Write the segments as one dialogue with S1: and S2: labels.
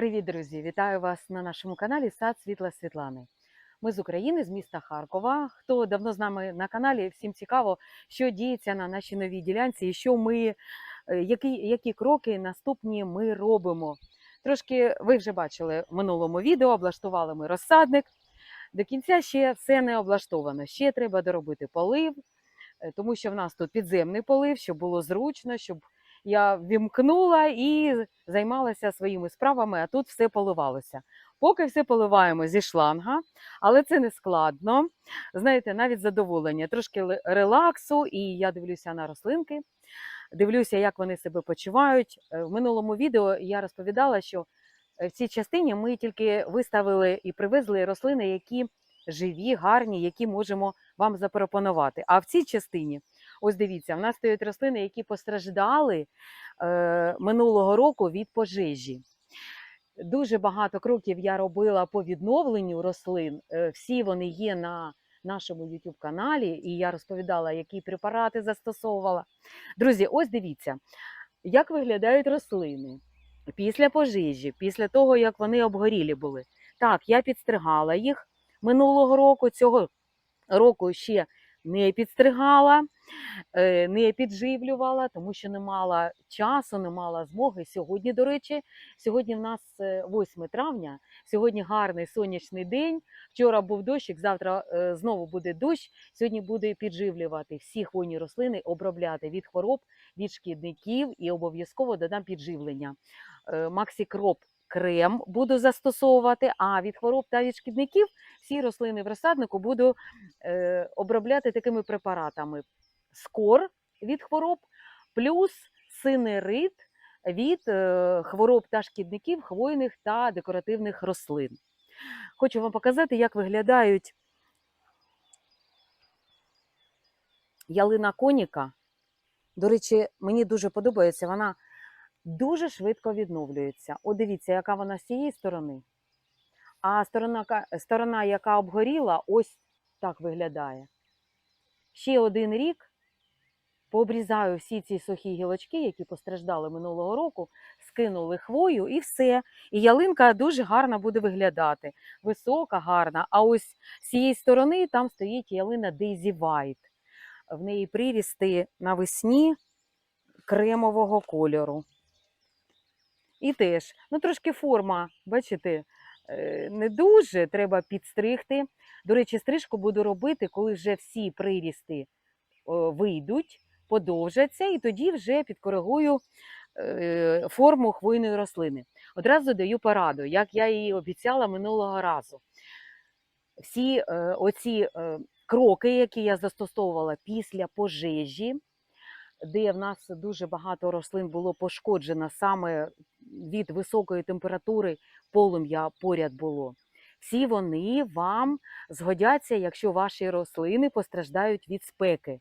S1: Привіт, друзі! Вітаю вас на нашому каналі Сад Світла Світлани. Ми з України, з міста Харкова. Хто давно з нами на каналі, всім цікаво, що діється на нашій новій ділянці і що ми, е, які, які кроки наступні ми робимо. Трошки ви вже бачили в минулому відео, облаштували ми розсадник. До кінця ще все не облаштовано. Ще треба доробити полив, е, тому що в нас тут підземний полив, щоб було зручно, щоб я вімкнула і займалася своїми справами, а тут все поливалося. Поки все поливаємо зі шланга, але це не складно. Знаєте, навіть задоволення, трошки релаксу, і я дивлюся на рослинки, дивлюся, як вони себе почувають. Е, В минулому відео я розповідала, що е, в цій частині ми тільки виставили і привезли рослини, які живі, гарні, які можемо вам запропонувати. А в цій частині, ось дивіться, в нас стоять рослини, які постраждали е, минулого року від пожежі. Дуже багато кроків я робила по відновленню рослин. Е, Всі вони є на нашому youtube каналі, і я розповідала, які препарати застосовувала. Друзі, ось дивіться, як виглядають рослини після пожежі, після того, як вони обгорілі були. Так, я підстригала їх минулого року, цього року ще не підстригала, е, не підживлювала, тому що не мала часу, не мала змоги. Сьогодні, до речі, сьогодні в нас е, 8 травня, сьогодні гарний сонячний день. Вчора був дощик, завтра е, знову буде дощ. Сьогодні буде підживлювати всі хвойні рослини, обробляти від хвороб, від шкідників і обов'язково додам підживлення. Е, Максікроп крем буду застосовувати, а від хвороб та від шкідників всі рослини в розсаднику буду е, обробляти такими препаратами: скор від хвороб, плюс синерит від е, хвороб та шкідників хвойних та декоративних рослин. Хочу вам показати, як виглядають ялина коніка. До речі, мені дуже подобається, вона дуже швидко відновлюється. От дивіться, яка вона з цієї сторони. А сторона, сторона, яка обгоріла, ось так виглядає. Ще один рік пообрізаю всі ці сухі гілочки, які постраждали минулого року, скинули хвою і все. І ялинка дуже гарно буде виглядати. Висока, гарна. А ось з цієї сторони там стоїть ялина Daisy White. В неї прирісти навесні кремового кольору. І теж, ну трошки форма, бачите, е, не дуже, треба підстригти. До речі, стрижку буду робити, коли вже всі прирісти вийдуть, подовжаться, і тоді вже підкоригую е, форму хвойної рослини. Одразу даю пораду, як я її обіцяла минулого разу. Всі е, оці кроки, які я застосовувала після пожежі, де в нас дуже багато рослин було пошкоджено саме від високої температури полум'я поряд було. Всі вони вам згодяться, якщо ваші рослини постраждають від спеки.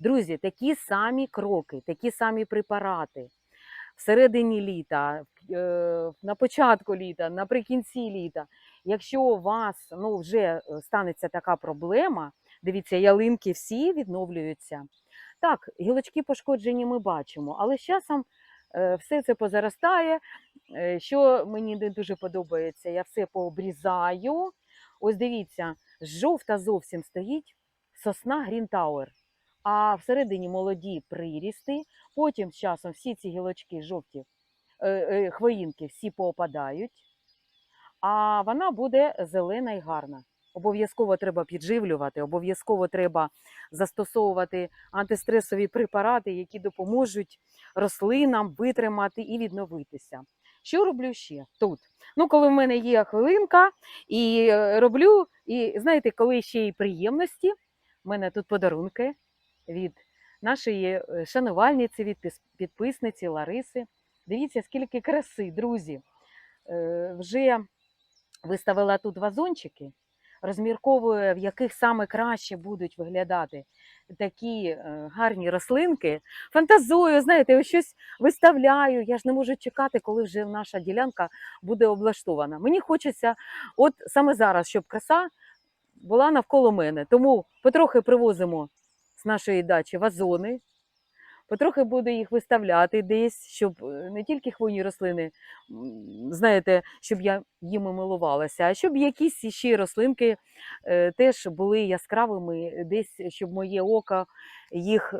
S1: Друзі, такі самі кроки, такі самі препарати всередині літа, е, на початку літа, наприкінці літа. Якщо у вас ну, вже е, станеться така проблема, дивіться, ялинки всі відновлюються. Так, гілочки пошкоджені ми бачимо, але з часом е, все це позаростає. Е, Що мені не дуже подобається, я все пообрізаю. Ось дивіться, жовта зовсім стоїть сосна Tower, а всередині молоді прирісти. Потім з часом всі ці гілочки жовті, е, хвоїнки всі поопадають, а вона буде зелена і гарна. Обов'язково треба підживлювати, обов'язково треба застосовувати антистресові препарати, які допоможуть рослинам витримати і відновитися. Що роблю ще тут? Ну, коли в мене є хвилинка, і е, роблю, і знаєте, коли ще й приємності, в мене тут подарунки від нашої е, шанувальниці, від підписниці Лариси. Дивіться, скільки краси, друзі. Е, Вже виставила тут вазончики, розмірковую, в яких саме краще будуть виглядати такі е, гарні рослинки. Фантазую, знаєте, ось щось виставляю. Я ж не можу чекати, коли вже наша ділянка буде облаштована. Мені хочеться, от саме зараз, щоб краса була навколо мене. Тому потрохи привозимо з нашої дачі вазони, Потрохи буду їх виставляти десь, щоб е, не тільки хвойні рослини, знаєте, щоб я їми милувалася, а щоб якісь ще рослинки е, теж були яскравими, десь, щоб моє око їх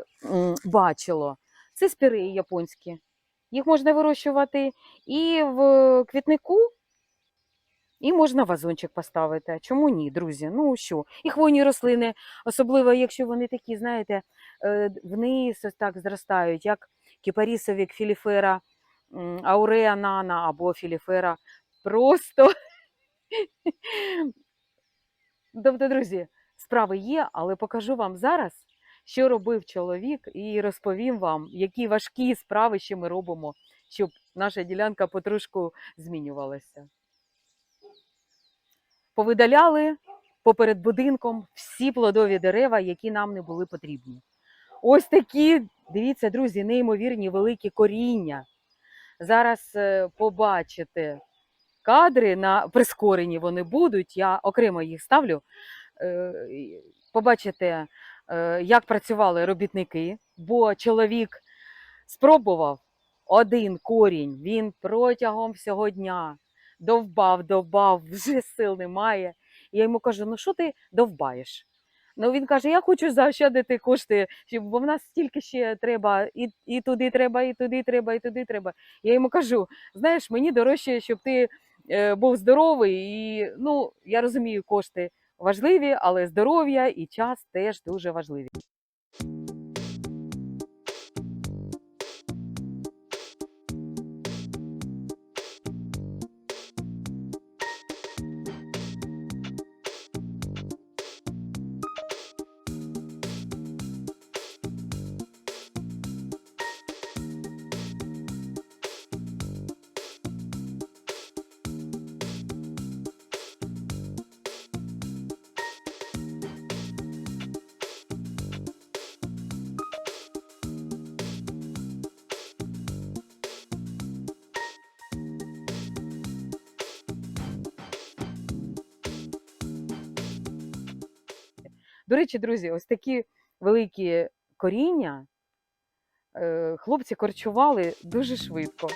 S1: бачило. Це спіреї японські. Їх можна вирощувати і в квітнику, і можна вазончик поставити. Чому ні, друзі? Ну що? І хвойні рослини, особливо якщо вони такі, знаєте, е, вниз ось так зростають, як кіпарісові філіфера, м, ауреа нана або філіфера. Просто. Тобто, друзі, справи є, але покажу вам зараз, що робив чоловік, і розповім вам, які важкі справи ще ми робимо, щоб наша ділянка потрошку змінювалася. Повидаляли поперед будинком всі плодові дерева, які нам не були потрібні. Ось такі, дивіться, друзі, неймовірні великі коріння. Зараз е, побачите кадри на прискорені вони будуть. Я окремо їх ставлю. Е, Побачите, е, як працювали робітники, бо чоловік спробував один корінь. Він протягом всього дня довбав, довбав, вже сил немає. Я йому кажу: ну що ти довбаєш? Ну він каже: Я хочу заощадити кошти, щоб бо в нас стільки ще треба, і, і туди треба, і туди треба, і туди треба. Я йому кажу: знаєш, мені дорожче, щоб ти е, був здоровий. І ну я розумію, кошти важливі, але здоров'я і час теж дуже важливі. До речі, друзі, ось такі великі коріння е, хлопці корчували дуже швидко.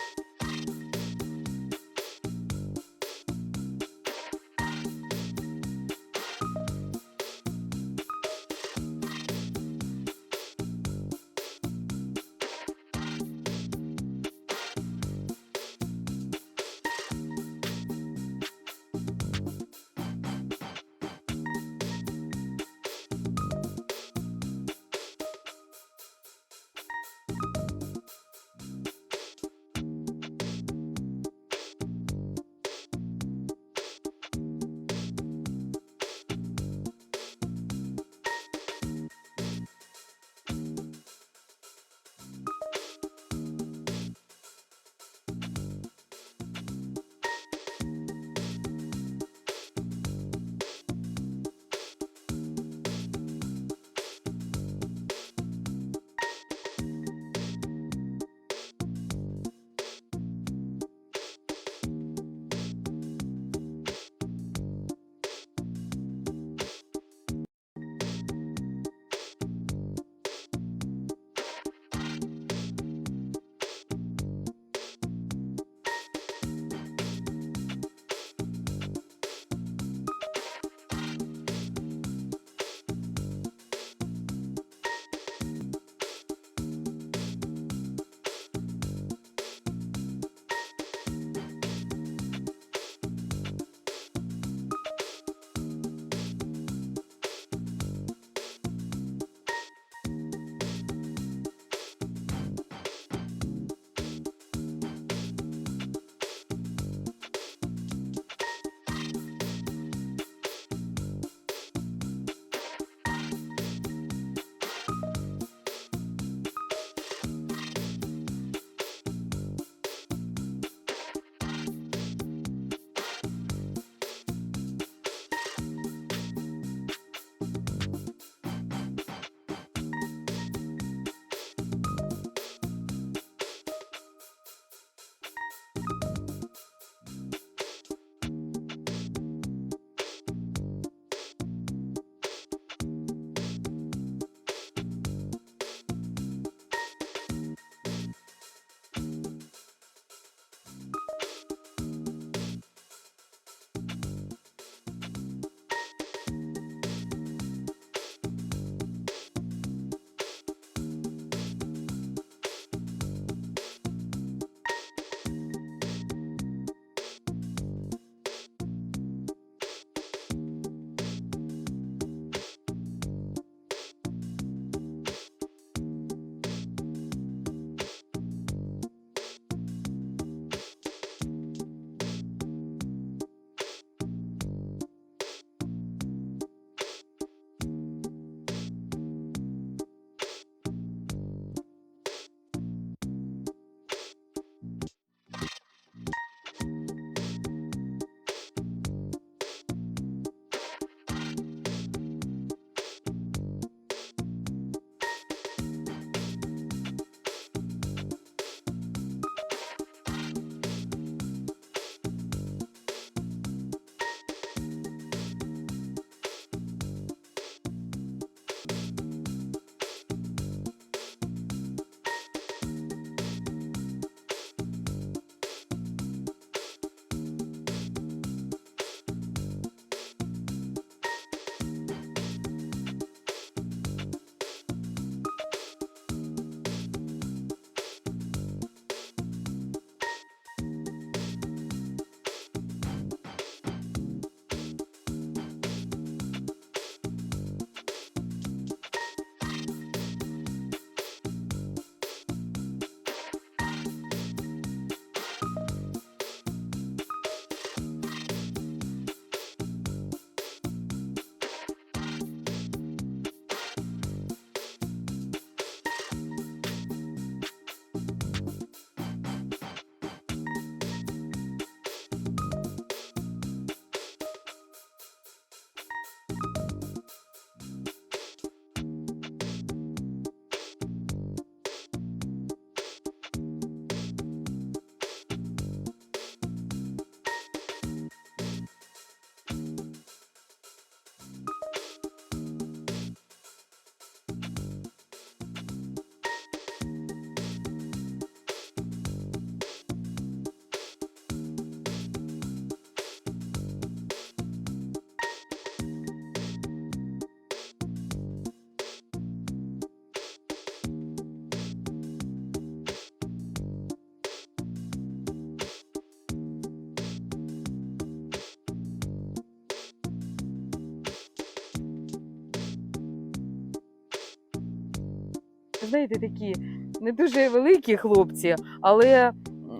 S1: Знаєте, такі не дуже великі хлопці, але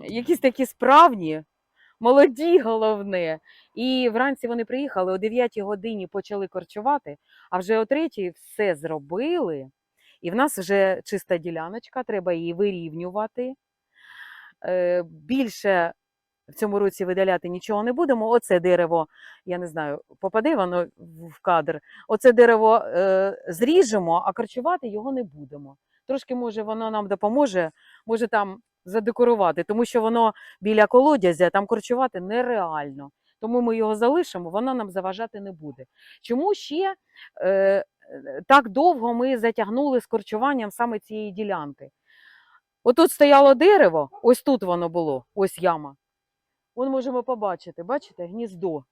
S1: якісь такі справні, молоді, головне. І вранці вони приїхали о 9 годині почали корчувати, а вже о 3 все зробили. І в нас вже чиста діляночка, треба її вирівнювати. Е, Більше в цьому році видаляти нічого не будемо. Оце дерево, я не знаю, попаде воно в кадр. Оце дерево е, зріжемо, а корчувати його не будемо. Трошки, може, воно нам допоможе, може там задекорувати, тому що воно біля колодязя, там корчувати нереально. Тому ми його залишимо, воно нам заважати не буде. Чому ще е, так довго ми затягнули з корчуванням саме цієї ділянки? Отут стояло дерево, ось тут воно було, ось яма. Вон можемо побачити, бачите, гніздо.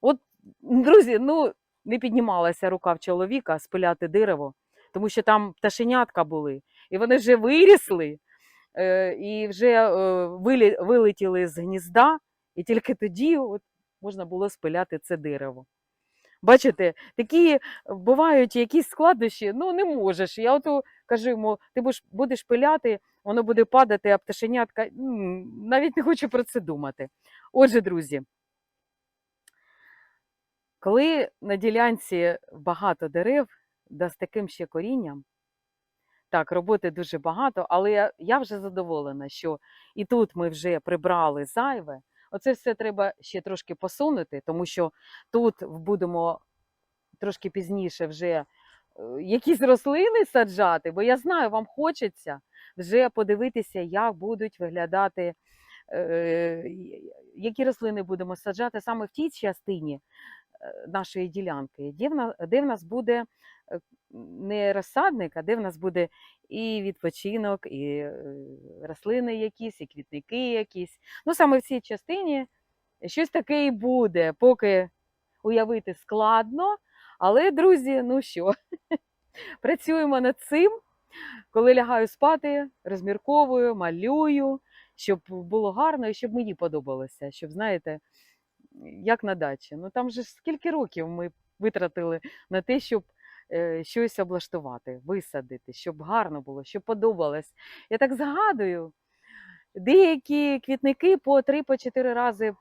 S1: От, друзі, ну не піднімалася рука в чоловіка спиляти дерево, тому що там пташенятка були, і вони вже вирісли, е, і вже е, вилетіли з гнізда, і тільки тоді от, можна було спиляти це дерево. Бачите, такі бувають якісь складнощі, ну не можеш. Я ото кажу йому, ти будеш, будеш пиляти, воно буде падати, а пташенятка. Навіть не хочу про це думати. Отже, друзі, коли на ділянці багато дерев, да з таким ще корінням, так, роботи дуже багато, але я, вже задоволена, що і тут ми вже прибрали зайве. Оце все треба ще трошки посунути, тому що тут будемо трошки пізніше вже е, якісь рослини саджати, бо я знаю, вам хочеться вже подивитися, як будуть виглядати, е, які рослини будемо саджати саме в тій частині е, нашої ділянки, де в нас, буде не розсадник, а де в нас буде і відпочинок, і е, рослини якісь, і квітники якісь. Ну, саме в цій частині щось таке і буде, поки уявити складно. Але, друзі, ну що, працюємо над цим. Коли лягаю спати, розмірковую, малюю, щоб було гарно і щоб мені подобалося. Щоб, знаєте, як на дачі. Ну там же скільки років ми витратили на те, щоб е, щось облаштувати, висадити, щоб гарно було, щоб подобалось. Я так згадую, деякі квітники по 3-4 рази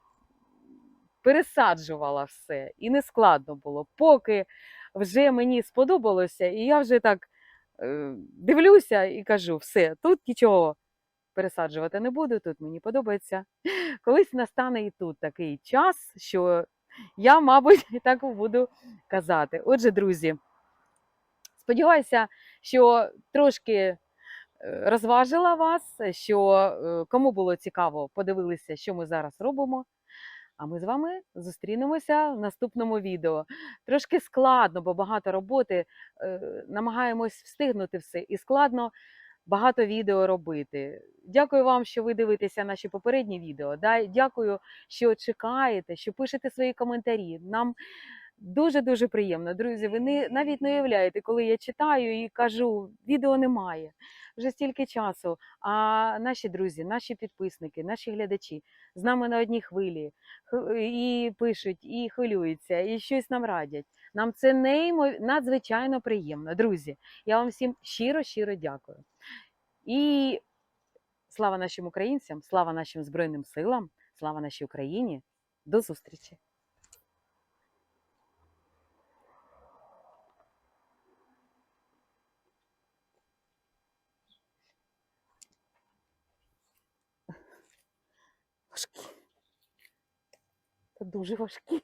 S1: пересаджувала все, і не складно було, поки вже мені сподобалося, і я вже так е, дивлюся і кажу: все, тут нічого пересаджувати не буду, тут мені подобається. Колись настане і тут такий час, що я, мабуть, так буду казати. Отже, друзі, сподіваюся, що трошки е, розважила вас, що е, кому було цікаво, подивилися, що ми зараз робимо. А ми з вами зустрінемося в наступному відео. Трошки складно, бо багато роботи. е, Намагаємось встигнути все і складно багато відео робити. Дякую вам, що ви дивитеся наші попередні відео. Дякую, що чекаєте, що пишете свої коментарі. Нам дуже дуже приємно. Друзі, ви не, навіть не уявляєте, коли я читаю і кажу, відео немає. Вже стільки часу. А наші друзі, наші підписники, наші глядачі з нами на одній хвилі і пишуть, і хвилюються, і щось нам радять. Нам це неймо... надзвичайно приємно. Друзі, я вам всім щиро, щиро дякую. І слава нашим українцям, слава нашим Збройним силам, слава нашій Україні. До зустрічі! Важкі. Та дуже важкі.